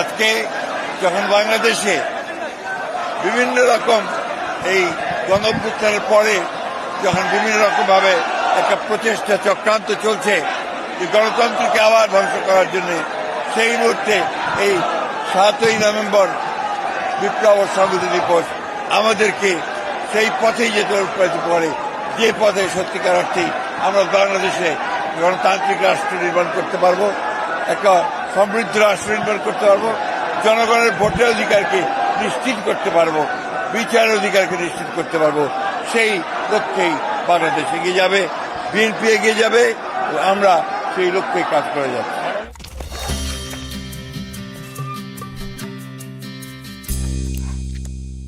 আজকে যখন বাংলাদেশে বিভিন্ন রকম এই গণপ্রচারের পরে যখন বিভিন্ন রকম ভাবে একটা প্রচেষ্টা চক্রান্ত চলছে যে গণতন্ত্রকে আবার ধ্বংস করার জন্য সেই মুহূর্তে এই সাতই নভেম্বর বিপ্লব সংহতি দিবস আমাদেরকে সেই পথেই যেতে উৎপাদিত করে। যে পথে সত্যিকার অর্থেই আমরা বাংলাদেশে গণতান্ত্রিক রাষ্ট্র নির্মাণ করতে পারব, একটা সমৃদ্ধ রাষ্ট্র নির্মাণ করতে পারব, জনগণের ভোটের অধিকারকে নিশ্চিত করতে পারব, বিচারের অধিকারকে নিশ্চিত করতে পারব, সেই লক্ষ্যেই বাংলাদেশ এগিয়ে যাবে, বিএনপি এগিয়ে যাবে, আমরা সেই লক্ষ্যে কাজ করা যাচ্ছি।